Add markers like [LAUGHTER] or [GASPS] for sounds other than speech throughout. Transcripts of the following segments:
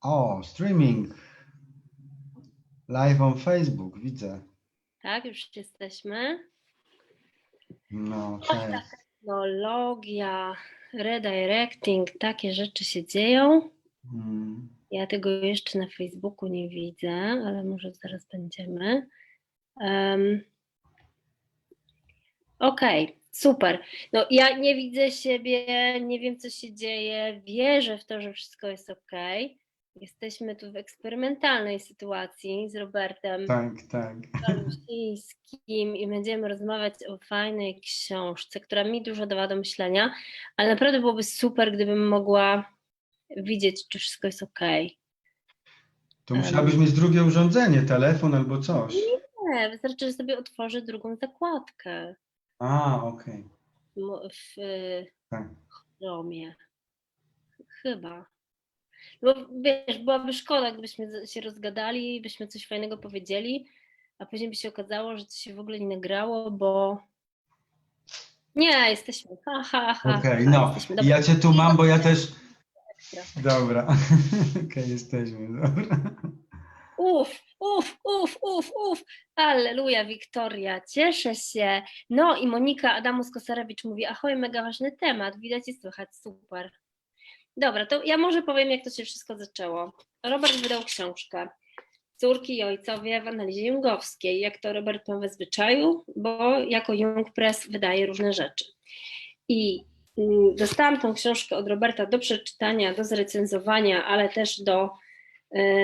O, streaming. Live on Facebook, widzę. Tak, już jesteśmy. No, cześć. Technologia, redirecting, takie rzeczy się dzieją. Mm. Ja tego jeszcze na Facebooku nie widzę, ale może zaraz będziemy. Um, Okej, super. No ja nie widzę siebie, nie wiem co się dzieje, wierzę w to, że wszystko jest ok. Jesteśmy tu w eksperymentalnej sytuacji z Robertem Tak, tak. I będziemy rozmawiać o fajnej książce, która mi dużo dała do myślenia, ale naprawdę byłoby super, gdybym mogła widzieć, czy wszystko jest ok. To musiałabyś mieć drugie urządzenie, telefon albo coś. Nie, wystarczy, że sobie otworzę drugą zakładkę A, okej. mo- w y, Tak. Chromie. Chyba. Bo wiesz, byłaby szkoda, gdybyśmy się rozgadali byśmy coś fajnego powiedzieli, a później by się okazało, że to się w ogóle nie nagrało, bo nie, jesteśmy. Ha, ha, ha, Okej, ha, no. jesteśmy. Dobra. Ja cię tu mam, bo ja też. Dobra. [LAUGHS] Okej, jesteśmy. Dobra. Uf, uf, uf, uf, uf. Alleluja, Wiktoria, cieszę się. No i Monika Adamus-Kosarewicz mówi, ahoj, mega ważny temat, widać i słychać, super. Dobra, to ja może powiem, jak to się wszystko zaczęło. Robert wydał książkę Córki i ojcowie w analizie jungowskiej. Jak to Robert ma we zwyczaju, bo jako Jung Press wydaje różne rzeczy. I mm, dostałam tą książkę od Roberta do przeczytania, do zrecenzowania, ale też do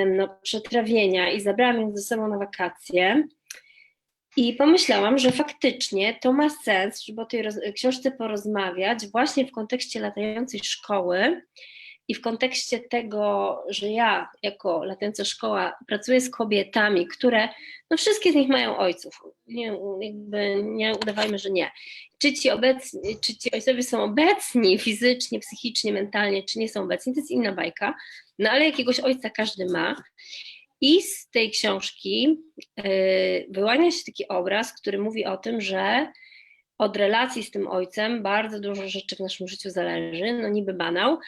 no, przetrawienia i zabrałam ją ze sobą na wakacje. I pomyślałam, że faktycznie to ma sens, żeby o tej książce porozmawiać właśnie w kontekście latającej szkoły i w kontekście tego, że ja jako latająca szkoła pracuję z kobietami, które, no wszystkie z nich mają ojców, nie, jakby nie udawajmy, że nie. Czy ci, obecni, czy ci ojcowie są obecni fizycznie, psychicznie, mentalnie, czy nie są obecni, to jest inna bajka, no ale jakiegoś ojca każdy ma. I z tej książki yy, wyłania się taki obraz, który mówi o tym, że od relacji z tym ojcem bardzo dużo rzeczy w naszym życiu zależy, no niby banał,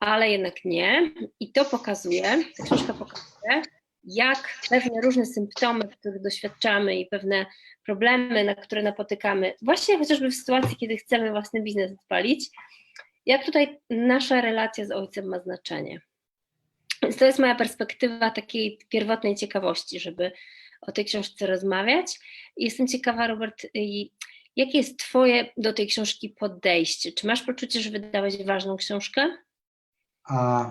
ale jednak nie. I to pokazuje, ta książka pokazuje, jak pewne różne symptomy, których doświadczamy i pewne problemy, na które napotykamy, właśnie chociażby w sytuacji, kiedy chcemy własny biznes odpalić, jak tutaj nasza relacja z ojcem ma znaczenie. Więc to jest moja perspektywa takiej pierwotnej ciekawości, żeby o tej książce rozmawiać. Jestem ciekawa, Robert, jakie jest Twoje do tej książki podejście? Czy masz poczucie, że wydałeś ważną książkę? A,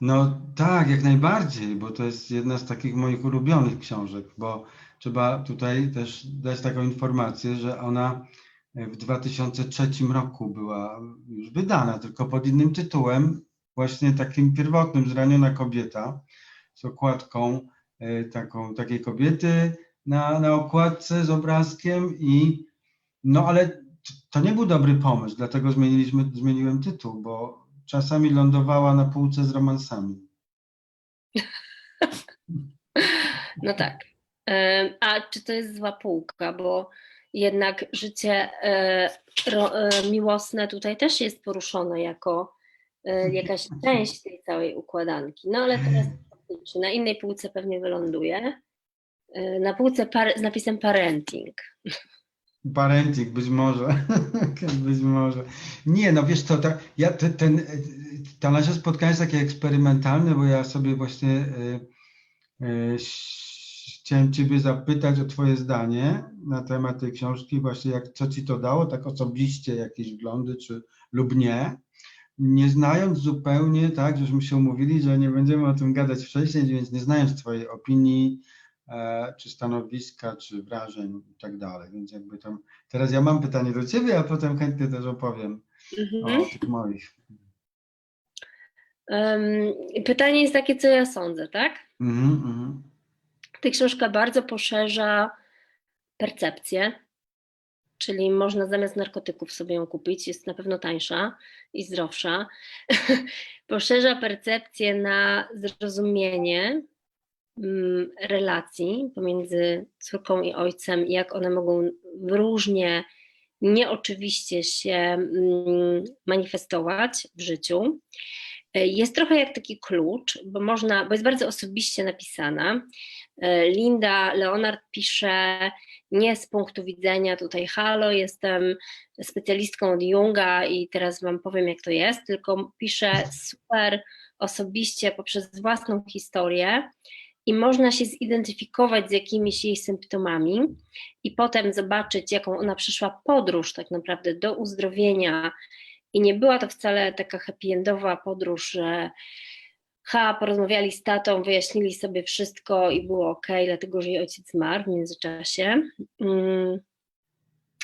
no tak, jak najbardziej, bo to jest jedna z takich moich ulubionych książek, bo trzeba tutaj też dać taką informację, że ona w 2003 roku była już wydana, tylko pod innym tytułem, właśnie takim pierwotnym, Zraniona kobieta, z okładką e, taką, takiej kobiety na, na okładce z obrazkiem i no ale to nie był dobry pomysł, dlatego zmieniliśmy, zmieniłem tytuł, bo czasami lądowała na półce z romansami. [LAUGHS] No tak. A czy to jest zła półka? Bo jednak życie e, e, miłosne tutaj też jest poruszone jako jakaś część tej całej układanki. No ale teraz na innej półce pewnie wyląduje. E, Na półce par, z napisem parenting. Parenting, być może, [LAUGHS] być może. Nie, no wiesz co, ta, ja, te, ten, to nasze spotkanie jest takie eksperymentalne, bo ja sobie właśnie e, ś- chciałem Ciebie zapytać o Twoje zdanie na temat tej książki, właśnie jak, co Ci to dało, tak osobiście jakieś wglądy, czy lub nie. Nie znając zupełnie, tak, żeśmy się umówili, że nie będziemy o tym gadać wcześniej, więc nie znając Twojej opinii, e, czy stanowiska, czy wrażeń i tak dalej. Więc jakby tam, teraz ja mam pytanie do Ciebie, a potem chętnie też opowiem Mhm. o tych moich. Pytanie jest takie, co ja sądzę, tak? Mhm, mhm. Ta książka bardzo poszerza percepcję, czyli można zamiast narkotyków sobie ją kupić, jest na pewno tańsza i zdrowsza. [LAUGHS] poszerza percepcję na zrozumienie mm, relacji pomiędzy córką i ojcem jak one mogą różnie, nieoczywiście się mm, manifestować w życiu. E, Jest trochę jak taki klucz, bo można, bo jest bardzo osobiście napisana. E, Linda Leonard pisze nie z punktu widzenia tutaj halo, jestem specjalistką od Junga i teraz wam powiem jak to jest, tylko pisze super osobiście poprzez własną historię i można się zidentyfikować z jakimiś jej symptomami i potem zobaczyć, jaką ona przeszła podróż tak naprawdę do uzdrowienia. I nie była to wcale taka happy endowa podróż, że ha, porozmawiali z tatą, wyjaśnili sobie wszystko i było ok, dlatego że jej ojciec zmarł w międzyczasie. Mm.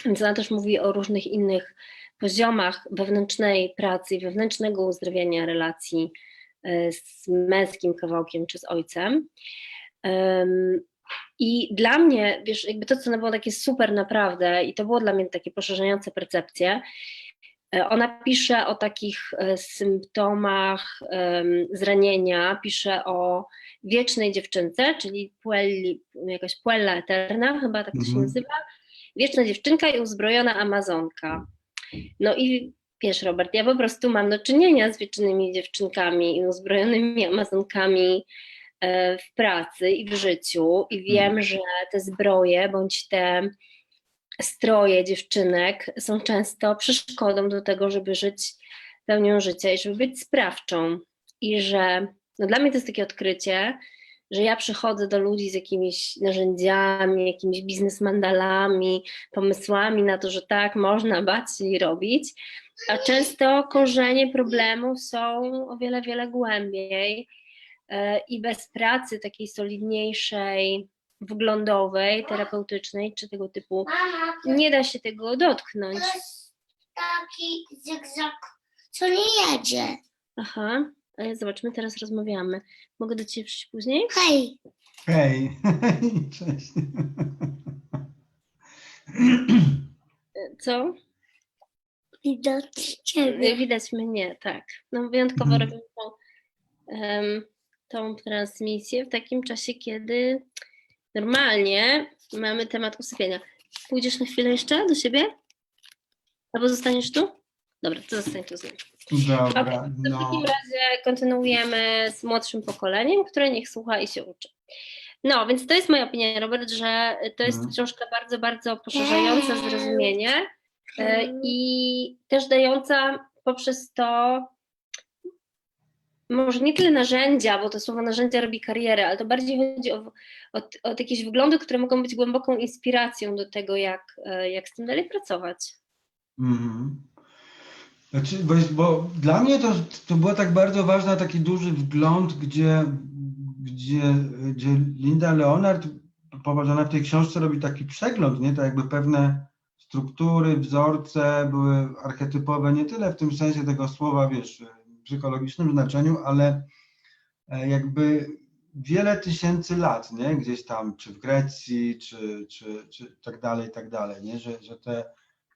Więc ona też mówi o różnych innych poziomach wewnętrznej pracy, wewnętrznego uzdrowienia relacji e, z męskim kawałkiem czy z ojcem. Em, I dla mnie, wiesz, jakby to, co było takie super naprawdę, i to było dla mnie takie poszerzające percepcje, ona pisze o takich e, symptomach zranienia, pisze o wiecznej dziewczynce, czyli puelli, jakaś puella eterna, chyba tak to się Mhm. nazywa. Wieczna dziewczynka i uzbrojona Amazonka. No i wiesz, Robert, ja po prostu mam do czynienia z wiecznymi dziewczynkami i uzbrojonymi Amazonkami e, w pracy i w życiu i wiem, że te zbroje bądź te stroje dziewczynek są często przeszkodą do tego, żeby żyć pełnią życia i żeby być sprawczą. I że no dla mnie to jest takie odkrycie, że ja przychodzę do ludzi z jakimiś narzędziami, jakimiś biznes mandalami, pomysłami na to, że tak, można bać się i robić, a często korzenie problemów są o wiele, wiele głębiej e, i bez pracy takiej solidniejszej, wglądowej, terapeutycznej czy tego typu Mama, nie da się tego dotknąć. to jest taki zygzak, co nie jedzie. Aha, e, zobaczmy, teraz rozmawiamy. Mogę do Ciebie przyjść później? Hej, Hej, [LAUGHS] cześć. E, Co? widać ciebie. Widać mnie, tak. No wyjątkowo Mhm. robimy tą, em, tą transmisję w takim czasie, kiedy normalnie mamy temat usypiania. Pójdziesz na chwilę jeszcze do siebie? Albo zostaniesz tu? Dobra, to zostań tu z nim. Dobra, To w no. takim razie kontynuujemy z młodszym pokoleniem, które niech słucha i się uczy. No, więc to jest moja opinia, Robert, że to jest Mhm. książka bardzo, bardzo poszerzająca zrozumienie e, i też dająca poprzez to może nie tyle narzędzia, bo to słowo narzędzia robi karierę, ale to bardziej chodzi o, o, o jakieś wyglądy, które mogą być głęboką inspiracją do tego, jak, e, jak z tym dalej pracować. Mhm. Znaczy, bo, bo dla mnie to, to była tak bardzo ważna, taki duży wgląd, gdzie, gdzie, gdzie Linda Leonard, popatrz, ona w tej książce robi taki przegląd, nie? To jakby pewne struktury, wzorce były archetypowe, nie tyle w tym sensie tego słowa, wiesz, psychologicznym znaczeniu, ale e, jakby wiele tysięcy lat, nie? Gdzieś tam, czy w Grecji, czy, czy, czy tak dalej, tak dalej, nie? Że, że te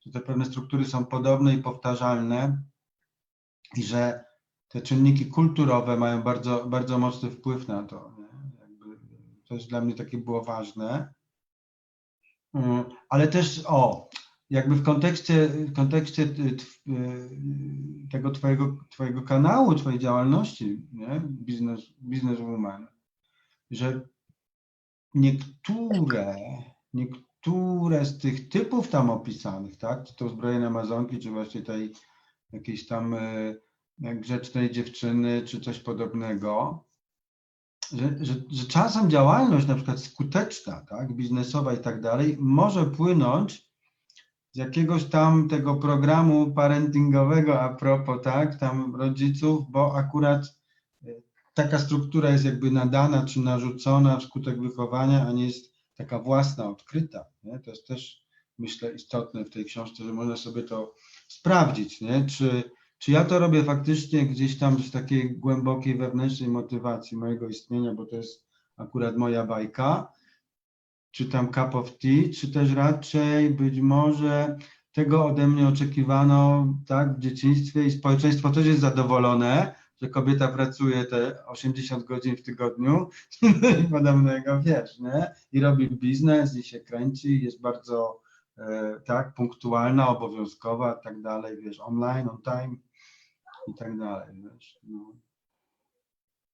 że te pewne struktury są podobne i powtarzalne i że te czynniki kulturowe mają bardzo, bardzo mocny wpływ na to. To jest dla mnie takie było ważne. Mm, Ale też, o, jakby w kontekście, w kontekście y, y, tego twojego, twojego kanału, twojej działalności, nie? Business, businesswoman, że niektóre, niektóre z tych typów tam opisanych, tak, czy to uzbrojone Amazonki, czy właśnie tej jakiejś tam e, grzecznej dziewczyny, czy coś podobnego, że, że, że czasem działalność na przykład skuteczna, tak, biznesowa i tak dalej, może płynąć z jakiegoś tam tego programu parentingowego a propos, tak, tam rodziców, bo akurat e, taka struktura jest jakby nadana czy narzucona wskutek wychowania, a nie jest taka własna, odkryta. Nie? To jest też, myślę, istotne w tej książce, że można sobie to sprawdzić, nie? Czy, czy ja to robię faktycznie gdzieś tam z takiej głębokiej wewnętrznej motywacji mojego istnienia, bo to jest akurat moja bajka, czy tam cup of tea, czy też raczej być może tego ode mnie oczekiwano tak w dzieciństwie i społeczeństwo też jest zadowolone, że kobieta pracuje te 80 godzin w tygodniu [LAUGHS] i podobnego, wiesz, nie? I robi biznes i się kręci, jest bardzo e, tak, punktualna, obowiązkowa, tak dalej, wiesz, online, on time. i tak dalej. Wiesz, no.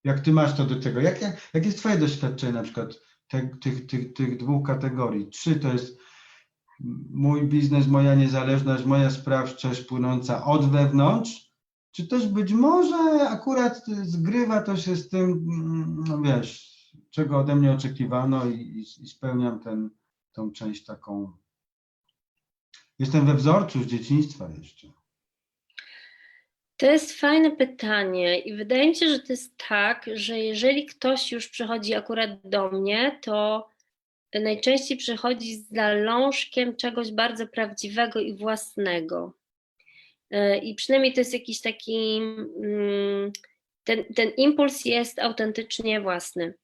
Jak ty masz to do tego? Jakie, jakie jest twoje doświadczenie na przykład te, tych, tych, tych dwóch kategorii? Trzy to jest mój biznes, moja niezależność, moja sprawczość płynąca od wewnątrz, czy też być może akurat zgrywa to się z tym, no wiesz, czego ode mnie oczekiwano i, i, i spełniam ten, tą część taką. Jestem we wzorcu z dzieciństwa jeszcze. To jest fajne pytanie i wydaje mi się, że to jest tak, że jeżeli ktoś już przychodzi akurat do mnie, to najczęściej przychodzi z zalążkiem czegoś bardzo prawdziwego i własnego. E, I przynajmniej to jest jakiś taki, mm, ten, ten impuls jest autentycznie własny.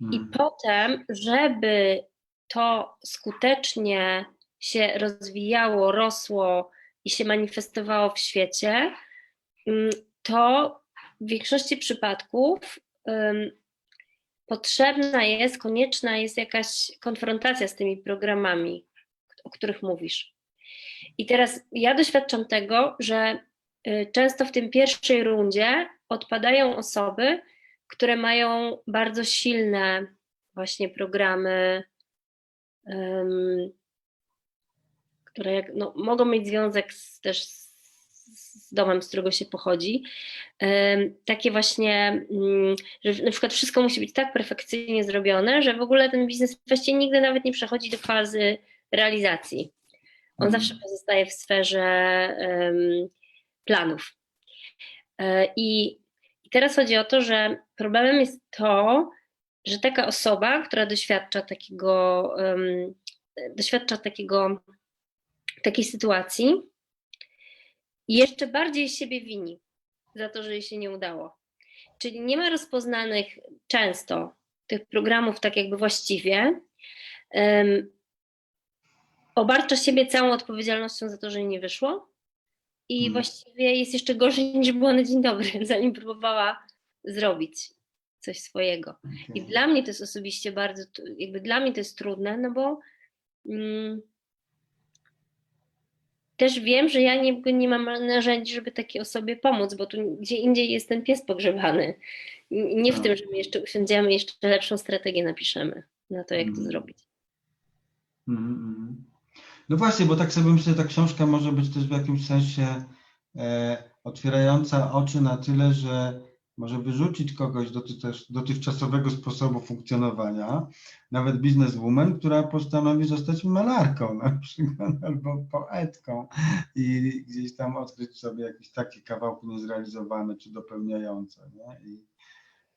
I Mm. potem, żeby to skutecznie się rozwijało, rosło i się manifestowało w świecie, to w większości przypadków potrzebna jest, konieczna jest jakaś konfrontacja z tymi programami, o których mówisz. I teraz ja doświadczam tego, że y, często w tym pierwszej rundzie odpadają osoby, które mają bardzo silne właśnie programy, które jak, no, mogą mieć związek z, też z domem, z którego się pochodzi. Takie właśnie, ym, że na przykład wszystko musi być tak perfekcyjnie zrobione, że w ogóle ten biznes właściwie nigdy nawet nie przechodzi do fazy realizacji. On Mhm. zawsze pozostaje w sferze planów. E, I, teraz chodzi o to, że problemem jest to, że taka osoba, która doświadcza takiego, doświadcza takiego, takiej sytuacji, jeszcze bardziej siebie wini za to, że jej się nie udało. Czyli nie ma rozpoznanych często tych programów tak jakby właściwie. Um, obarcza siebie całą odpowiedzialnością za to, że jej nie wyszło. I Mhm. właściwie jest jeszcze gorzej [LAUGHS] niż było na dzień dobry, zanim próbowała zrobić coś swojego. I Okej. dla mnie to jest osobiście bardzo, jakby dla mnie to jest trudne, no bo mm, też wiem, że ja nie, nie mam narzędzi, żeby takiej osobie pomóc, bo tu gdzie indziej jest ten pies pogrzebany. Nie w Tak. tym, że my jeszcze usiądziemy jeszcze lepszą strategię napiszemy na to, jak to Mhm. zrobić. Mhm, mhm. No właśnie, bo tak sobie myślę, ta książka może być też w jakimś sensie e, otwierająca oczy na tyle, że może wyrzucić kogoś dotychczas, dotychczasowego sposobu funkcjonowania, nawet bizneswoman, która postanowi zostać malarką na przykład, [LAUGHS] albo poetką i gdzieś tam odkryć sobie jakieś takie kawałki niezrealizowane czy dopełniające. Nie? I,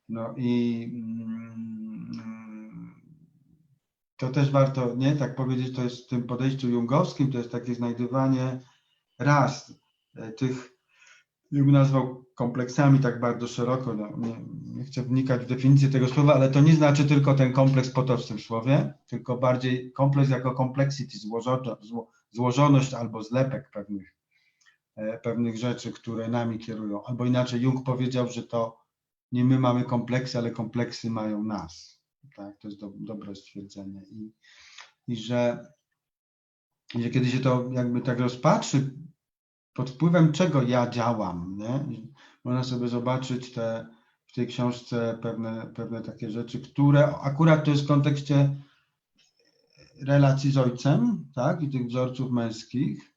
no i mm, to też warto, nie, tak powiedzieć, to jest w tym podejściu jungowskim, to jest takie znajdywanie raz e, tych, Jung nazwał kompleksami tak bardzo szeroko, no, nie, nie chcę wnikać w definicję tego słowa, ale to nie znaczy tylko ten kompleks w potocznym słowie, tylko bardziej kompleks jako complexity, zło, złożoność albo zlepek pewnych, e, pewnych rzeczy, które nami kierują. Albo inaczej Jung powiedział, że to nie my mamy kompleksy, ale kompleksy mają nas. Tak, to jest do, dobre stwierdzenie. I, i że, że kiedy się to jakby tak rozpatrzy, pod wpływem czego ja działam, nie? Można sobie zobaczyć te, w tej książce pewne, pewne takie rzeczy, które akurat to jest w kontekście relacji z ojcem, tak, i tych wzorców męskich,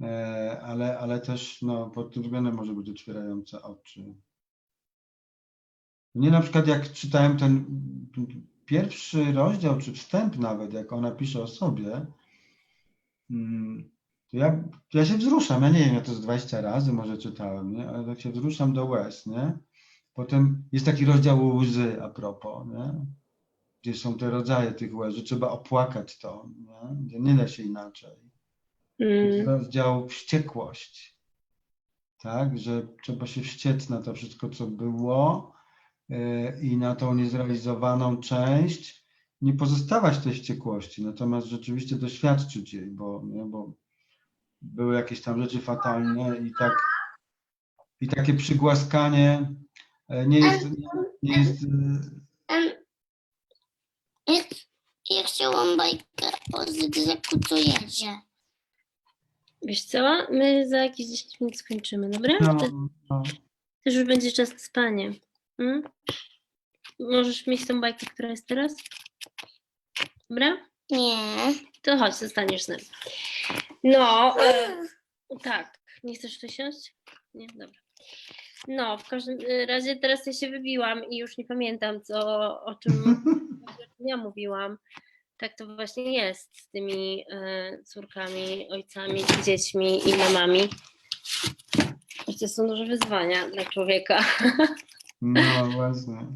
e, ale, ale też no, pod tym względem może być otwierające oczy. Mnie na przykład jak czytałem ten pierwszy rozdział, czy wstęp nawet, jak ona pisze o sobie, mm, to ja, to ja się wzruszam. Ja nie wiem, ja to z 20 razy może czytałem, nie? ale tak się wzruszam do łez. Nie? Potem jest taki rozdział łzy a propos, nie? gdzie są te rodzaje tych łez, że trzeba opłakać to, nie? gdzie nie da się inaczej. Jest Mm, rozdział wściekłość, tak, że trzeba się wściec na to wszystko, co było yy, i na tą niezrealizowaną część, nie pozostawać tej wściekłości, natomiast rzeczywiście doświadczyć jej, bo, nie, bo były jakieś tam rzeczy fatalne i tak i takie przygłaskanie e, nie jest, nie, jest yy, Em, ja, ja chciałam bajkę o zygzaku, co jedzie. Wiesz co, my za jakieś 10 minut skończymy, dobra? No, To no. też już będzie czas na spanie. Mm? Możesz mieć tą bajkę, która jest teraz? Dobra? Nie. To chodź, zostaniesz z nami. No, e, [GASPS] tak. Nie chcesz tu siąść? Nie? Dobra. No, w każdym e, razie teraz ja się wybiłam i już nie pamiętam, co, o czym [LAUGHS] ja mówiłam. Tak to właśnie jest z tymi e, córkami, ojcami, dziećmi i mamami. To są duże wyzwania dla człowieka. no właśnie.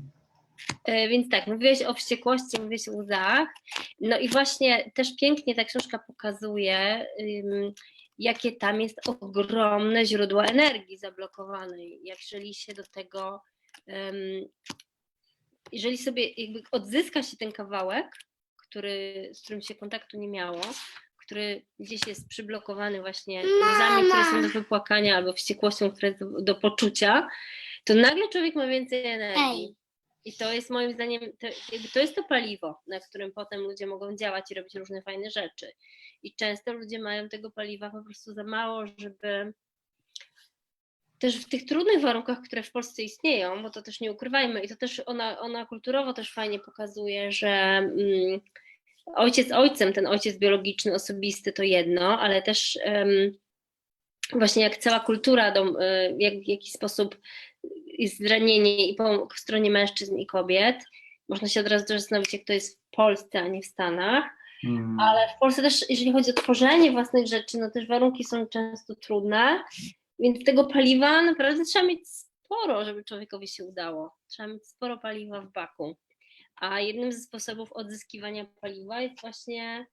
E, Więc tak, mówiłeś o wściekłości, mówiłeś o łzach. No i właśnie też pięknie ta książka pokazuje, jakie tam jest ogromne źródło energii zablokowanej. Jeżeli się do tego, jeżeli sobie jakby odzyska się ten kawałek, który, z którym się kontaktu nie miało, który gdzieś jest przyblokowany właśnie łzami, które są do wypłakania albo wściekłością, która jest do, do poczucia, to nagle człowiek ma więcej energii. Ej. I to jest moim zdaniem, to, to jest to paliwo, na którym potem ludzie mogą działać i robić różne fajne rzeczy. I często ludzie mają tego paliwa po prostu za mało, żeby też w tych trudnych warunkach, które w Polsce istnieją, bo to też nie ukrywajmy, i to też ona, ona kulturowo też fajnie pokazuje, że mm, ojciec ojcem, ten ojciec biologiczny, osobisty to jedno, ale też właśnie jak cała kultura, do, y, jak, w jaki sposób jest zranienie i po stronie mężczyzn i kobiet. Można się od razu też zastanowić, jak to jest w Polsce, a nie w Stanach. Mm. Ale w Polsce też, jeżeli chodzi o tworzenie własnych rzeczy, no też warunki są często trudne, więc tego paliwa naprawdę trzeba mieć sporo, żeby człowiekowi się udało. Trzeba mieć sporo paliwa w baku. A jednym ze sposobów odzyskiwania paliwa jest właśnie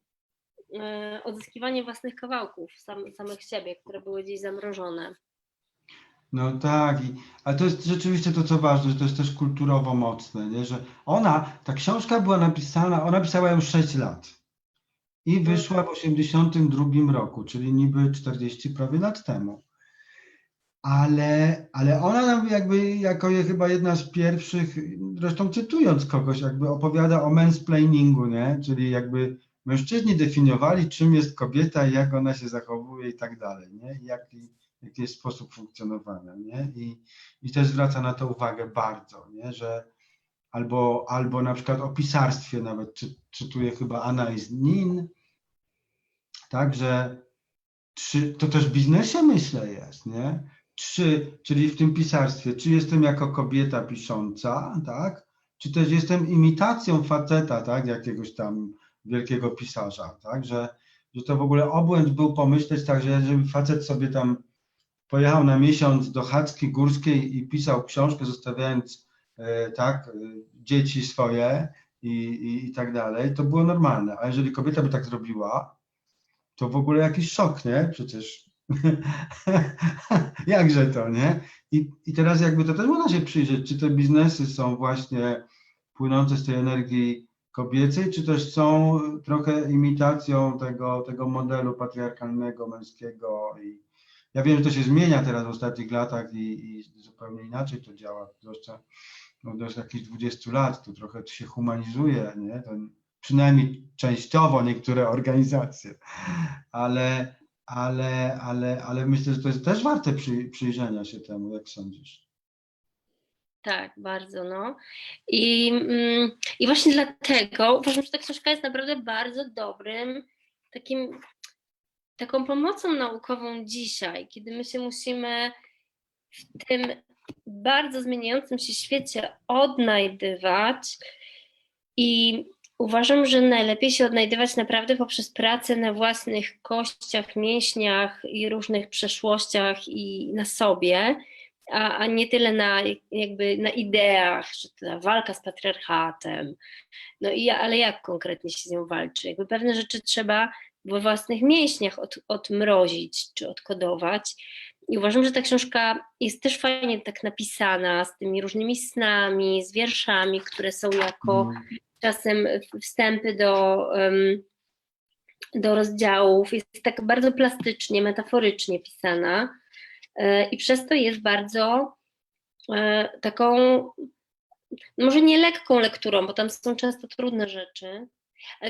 e, odzyskiwanie własnych kawałków sam, samych siebie, które były gdzieś zamrożone. No tak, i, ale to jest rzeczywiście to, co ważne, że to jest też kulturowo mocne, nie? że ona, ta książka była napisana, ona pisała już 6 lat i wyszła w 82 roku, czyli niby 40 prawie lat temu. Ale, ale ona nam jakby jako chyba jedna z pierwszych, zresztą cytując kogoś, jakby opowiada o mansplainingu, nie? Czyli jakby mężczyźni definiowali, czym jest kobieta, i jak ona się zachowuje i tak dalej, nie? I jaki, jest sposób funkcjonowania, nie? I, i też zwraca na to uwagę bardzo, nie? Że albo, albo na przykład o pisarstwie nawet, czy, czytuje chyba Anais Nin, tak, że czy, to też w biznesie myślę jest, nie? Czy, czyli w tym pisarstwie, czy jestem jako kobieta pisząca, tak? Czy też jestem imitacją faceta, tak? Jakiegoś tam wielkiego pisarza, tak? Że, że to w ogóle obłęd był pomyśleć tak, że żeby facet sobie tam pojechał na miesiąc do Chacki Górskiej i pisał książkę, zostawiając e, tak, e, dzieci swoje i, i, i tak dalej, to było normalne. A jeżeli kobieta by tak zrobiła, to w ogóle jakiś szok, nie? Przecież [LAUGHS] jakże to, nie? I, I teraz jakby to też można się przyjrzeć, czy te biznesy są właśnie płynące z tej energii kobiecej, czy też są trochę imitacją tego, tego modelu patriarchalnego, męskiego i ja wiem, że to się zmienia teraz w ostatnich latach i, i zupełnie inaczej to działa, zwłaszcza już jakichś 20 lat, to trochę się humanizuje, nie? Przynajmniej częściowo niektóre organizacje, ale, ale, ale, ale myślę, że to jest też warte przy, przyjrzenia się temu, jak sądzisz. Tak, bardzo, no. I, mm, I właśnie dlatego uważam, że ta książka jest naprawdę bardzo dobrym takim, taką pomocą naukową dzisiaj, kiedy my się musimy w tym bardzo zmieniającym się świecie odnajdywać i uważam, że najlepiej się odnajdywać naprawdę poprzez pracę na własnych kościach, mięśniach i różnych przeszłościach i na sobie, a, a nie tyle na jakby na ideach, że ta walka z patriarchatem. No i ale jak konkretnie się z nią walczy? Jakby pewne rzeczy trzeba we własnych mięśniach od, odmrozić czy odkodować. I uważam, że ta książka jest też fajnie tak napisana, z tymi różnymi snami, z wierszami, które są jako Mm. czasem wstępy do, em, do rozdziałów. Jest tak bardzo plastycznie, metaforycznie pisana e, i przez to jest bardzo e, taką, może nie lekką lekturą, bo tam są często trudne rzeczy,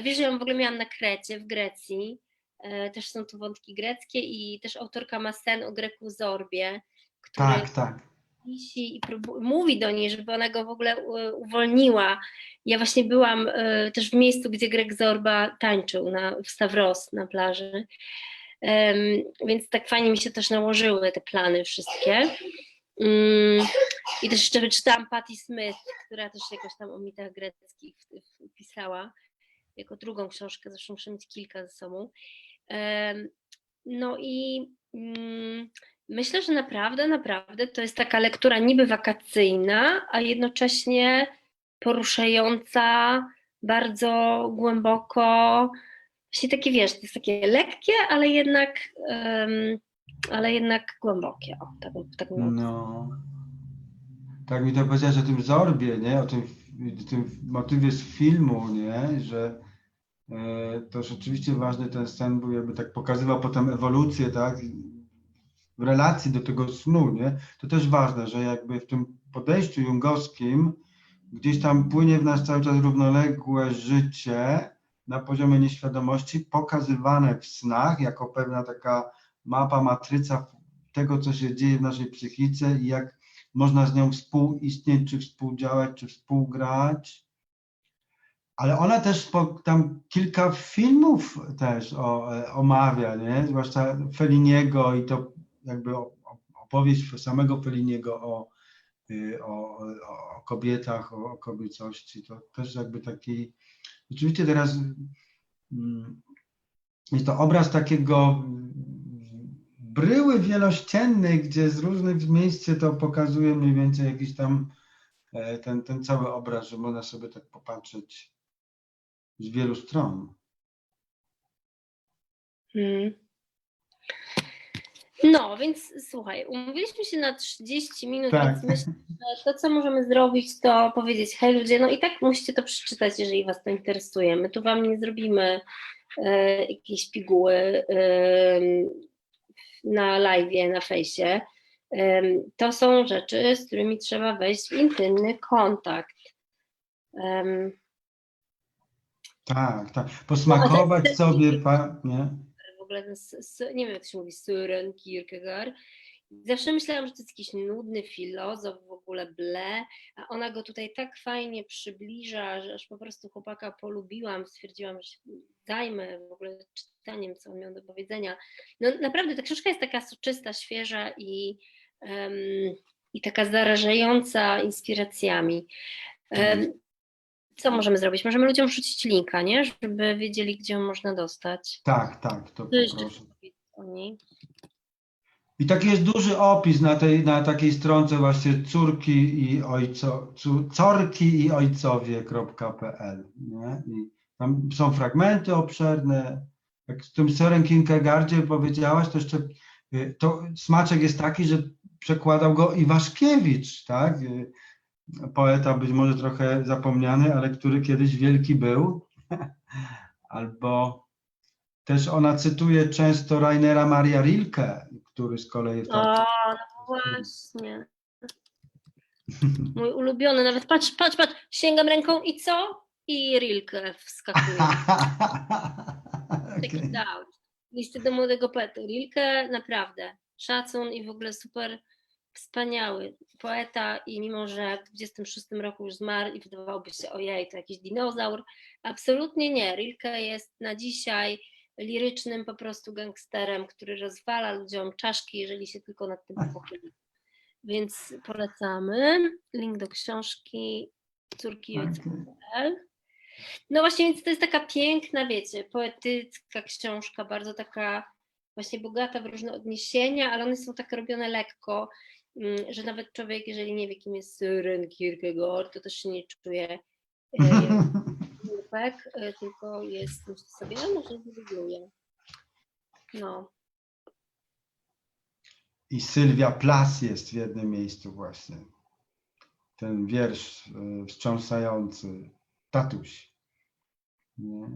wiesz, że ja ją w ogóle miałam na Krecie, w Grecji E, Też są tu wątki greckie i też autorka ma sen o Greku Zorbie, który Tak, tak. wisi i mówi do niej, żeby ona go w ogóle u- uwolniła. Ja właśnie byłam e, też w miejscu, gdzie Greg Zorba tańczył na, w Stavros na plaży. Więc tak fajnie mi się też nałożyły te plany wszystkie. Mm, I też jeszcze wyczytałam Patti Smith, która też jakoś tam o mitach greckich pisała, jako drugą książkę, zresztą muszę mieć kilka ze sobą. No i mm, myślę, że naprawdę, naprawdę to jest taka lektura niby wakacyjna, a jednocześnie poruszająca bardzo głęboko. Właśnie takie, wiesz, to jest takie lekkie, ale jednak, em, ale jednak głębokie. O, tak, tak No. Tak mi to powiedziałeś o tym Zorbie, nie? O tym, tym motywie z filmu, nie? Że to rzeczywiście ważny ten sen był, jakby tak pokazywał potem ewolucję, tak? W relacji do tego snu, nie? To też ważne, że jakby w tym podejściu jungowskim gdzieś tam płynie w nas cały czas równoległe życie na poziomie nieświadomości, pokazywane w snach jako pewna taka mapa, matryca tego, co się dzieje w naszej psychice i jak można z nią współistnieć, czy współdziałać, czy współgrać. Ale ona też po, tam kilka filmów też o, e, omawia, nie? zwłaszcza Feliniego i to jakby opowieść samego Feliniego o, y, o, o, o kobietach, o, o kobiecości. To też jakby taki, oczywiście teraz mm, jest to obraz takiego bryły wielościennej, gdzie z różnych miejsc to pokazuje mniej więcej jakiś tam e, ten, ten cały obraz, że można sobie tak popatrzeć z wielu stron. Mm. No, więc słuchaj, umówiliśmy się na 30 minut, Tak. więc myślę, że to, co możemy zrobić, to powiedzieć, hej ludzie, no i tak musicie to przeczytać, jeżeli was to interesuje. My tu wam nie zrobimy e, jakiejś piguły e, na live, na fejsie. Em, to są rzeczy, z którymi trzeba wejść w intymny kontakt. Em, Tak, tak. Posmakować No, sobie, pa, nie? w ogóle, s- nie wiem jak to się mówi, Søren Kierkegaard. Zawsze myślałam, że to jest jakiś nudny filozof, w ogóle ble, a ona go tutaj tak fajnie przybliża, że aż po prostu chłopaka polubiłam, stwierdziłam, że zajmę w ogóle czytaniem, co on miał do powiedzenia. No naprawdę, ta książka jest taka soczysta, świeża i, em, i taka zarażająca inspiracjami. Em, co możemy zrobić? Możemy ludziom wrzucić linka, nie? Żeby wiedzieli, gdzie można dostać. Tak, tak, to Co jeszcze poproszę. powiedzieć o niej? I taki jest duży opis na, tej, na takiej stronce właśnie córki i ojco, cu, corki i ojcowie.pl, nie? I tam są fragmenty obszerne. Jak z tym Søren Kierkegaardzie powiedziałaś, to jeszcze y, to smaczek jest taki, że przekładał go Iwaszkiewicz, tak? Y, Poeta być może trochę zapomniany, ale który kiedyś wielki był. [LAUGHS] Albo też ona cytuje często Rainera Maria Rilke, który z kolei jest O, no właśnie. Mój ulubiony, nawet patrz, patrz, patrz, sięgam ręką i co? I Rilke wskakuje. [LAUGHS] Taki Okej. dał. Listy do młodego poety. Rilke naprawdę szacun i w ogóle super wspaniały poeta i mimo, że w 26 roku już zmarł i wydawałoby się ojej, to jakiś dinozaur, absolutnie nie. Rilke jest na dzisiaj lirycznym po prostu gangsterem, który rozwala ludziom czaszki, jeżeli się tylko nad tym pochyli. Więc polecamy. Link do książki Córki i Ojca Okej. no właśnie, więc to jest taka piękna, wiecie, poetycka książka, bardzo taka właśnie bogata w różne odniesienia, ale one są tak robione lekko, że nawet człowiek, jeżeli nie wie, kim jest Søren Kierkegaard, to też się nie czuje e, [LAUGHS] głupek, e, tylko jest sobie, a może zrezygnuję. No, I Sylwia Plas jest w jednym miejscu właśnie. Ten wiersz y, wstrząsający. Tatuś. Nie?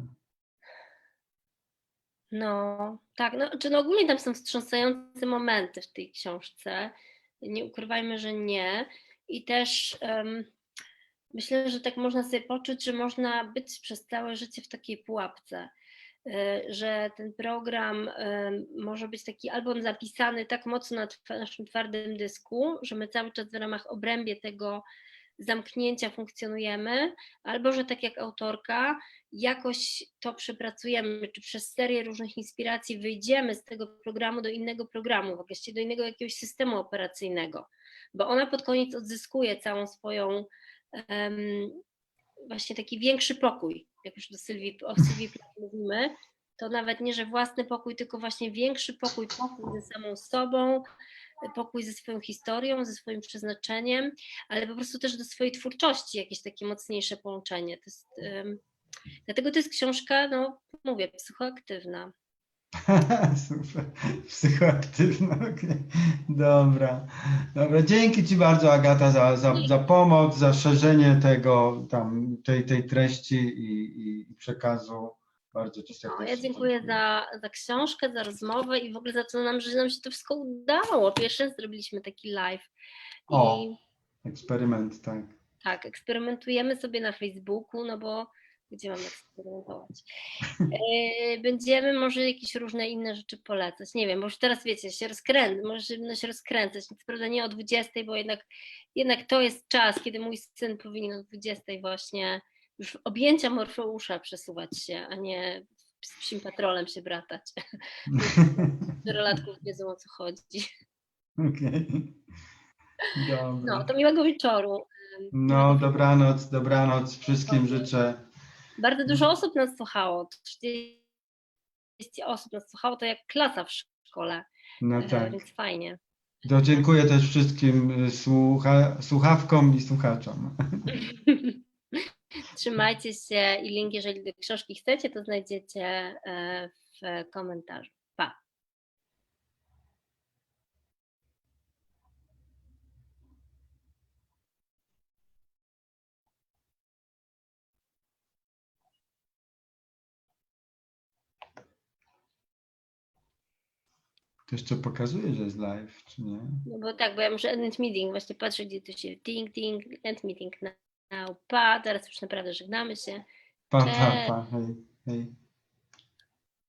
no, tak, no, czy no ogólnie tam są wstrząsające momenty w tej książce, nie ukrywajmy, że nie i też em, myślę, że tak można sobie poczuć, że można być przez całe życie w takiej pułapce. y, że ten program może być taki albo zapisany tak mocno na naszym twardym dysku, że my cały czas w ramach obrębie tego zamknięcia funkcjonujemy, albo że tak jak autorka, jakoś to przepracujemy, czy przez serię różnych inspiracji wyjdziemy z tego programu do innego programu, właściwie do innego jakiegoś systemu operacyjnego, bo ona pod koniec odzyskuje całą swoją em, właśnie taki większy pokój, jak już do Sylwii, o Sylwii mówimy, to nawet nie, że własny pokój, tylko właśnie większy pokój, pokój ze samą sobą, pokój ze swoją historią, ze swoim przeznaczeniem, ale po prostu też do swojej twórczości jakieś takie mocniejsze połączenie. To jest, em, dlatego to jest książka, no mówię, psychoaktywna. [LAUGHS] Super. Psychoaktywna. Dobra. Dobra. Dzięki Ci bardzo, Agata, za, za, za pomoc, za szerzenie tego, tam, tej, tej treści i, i przekazu. Bardzo Ci No, serdecznie ja dziękuję za, za książkę, za rozmowę i w ogóle za to, nam, że nam się to wszystko udało. Pierwszy raz zrobiliśmy taki live. I O. Eksperyment, tak. tak, eksperymentujemy sobie na Facebooku, no bo gdzie mam eksperymentować? [LAUGHS] E, Będziemy może jakieś różne inne rzeczy polecać. Nie wiem, bo już teraz wiecie, się rozkręcać, może się rozkręcać. Co prawda nie o 20, bo jednak, jednak to jest czas, kiedy mój syn powinien o 20 właśnie już objęcia Morfeusza przesuwać się, a nie z psim patrolem się bratać. Czterolatków [LAUGHS] wiedzą o co chodzi. Okej. Dobra. No, to miłego wieczoru. No, dobranoc, dobranoc. Wszystkim życzę. Bardzo dużo osób nas słuchało. 30 osób nas słuchało, to jak klasa w szkole, No e, tak. więc fajnie. To dziękuję też wszystkim y, słucha, słuchawkom i słuchaczom. [LAUGHS] Trzymajcie się i link, jeżeli do książki chcecie, to znajdziecie e, w komentarzu. Pa! To jeszcze pokazuje, że jest live, czy nie? No bo tak, bo ja muszę end meeting, właśnie patrzę, gdzie tu się ting, ting, end meeting. Pa, teraz już naprawdę żegnamy się. Pa, pa, Cześć. pa. Hej, hej.